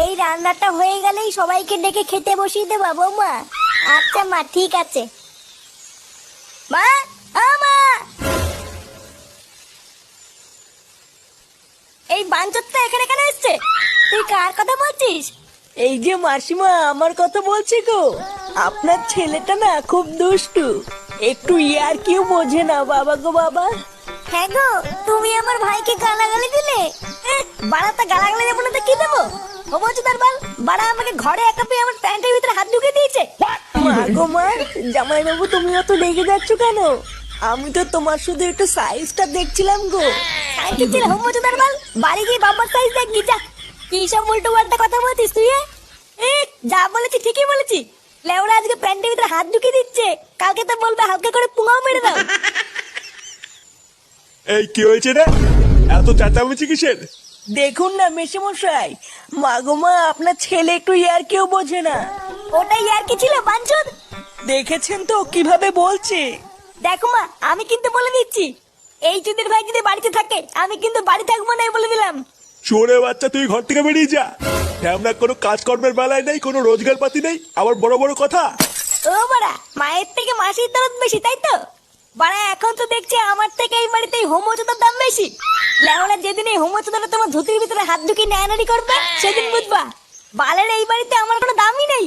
এই রান্নাটা হয়ে গেলেই সবাইকে ডেকে খেতে বসিয়ে দেবা, বৌমা। আচ্ছা মা, ঠিক আছে। মা, ও, মা। এই বাঞ্চতটা এখানে কেন এসছে? তুই কার কথা বলছিস? এই যে মাসিমা, আমার কথা বলছি গো। আপনার ছেলেটা না খুব দুষ্টু। একটু ইয়ার কেউ বোঝে না, বাবা গো, বাবা। হ্যাঁ গো তুমি আমার ভাইকে গালাগালি দিলে? এহ, বাড়াতে গালাগালি দেবো না তো কি দেবো? ও বলছো তার বল বাড়া আমাকে ঘরে একা পেয়ে আমার প্যান্টের ভিতরে হাত ঢুকে দিয়েছে। মা মা জামাই বাবু তুমি অত রেগে যাচ্ছ কেন? আমি তো তোমার শুধু একটু সাইজটা দেখছিলাম গো। সাইকেল ছিল হোম বলছো তার বল বাড়ি গিয়ে বাবার সাইজ দেখবি যা। কি সব উল্টো পাল্টা কথা বলছিস তুই এ? এ, যা বলেছি ঠিকই বলেছি। লেওরা আজকে প্যান্টের ভিতরে হাত ঢুকিয়ে দিচ্ছে। কালকে তো বলবে হালকা করে পুঙাও মেরে দাও। এই কি হয়েছে রে? এত চেঁচামেচি কিসের? দেখুন না মেশামশাই মা গো মা আপনার ছেলে একটু ইয়ার কেউ বোঝে না। ওটাই আর কি ছিল বাঞ্চুদ দেখেছেন তো কীভাবে বলছে? দেখো মা আমি কিন্তু বলে দিচ্ছি। এই চুদির ভাই যদি বাড়িতে থাকে আমি কিন্তু বাড়ি থাকব না বলে দিলাম। চোরে বাচ্চা তুই ঘর থেকে বেরিয়ে যা। আমরা কোনো কাজকর্মের বেলায় নেই কোনো রোজগার পাতি নেই। আবার বড় বড় কথা। ও বাড়া মায়ের থেকে মাসির দরদ বেশি তাই তো? বাড়া, এখন তো দেখছি আমার থেকে এই বাড়িতে হোমোচোদার দাম বেশি। লেওনা যেদিন এই হোমোচোদাটা তোমার ধুতির ভিতরে হাত ঢুকিয়ে নেয়ানারি করবে, সেদিন বুঝবা, বালের এই বাড়িতে আমার কোনো দামই নেই।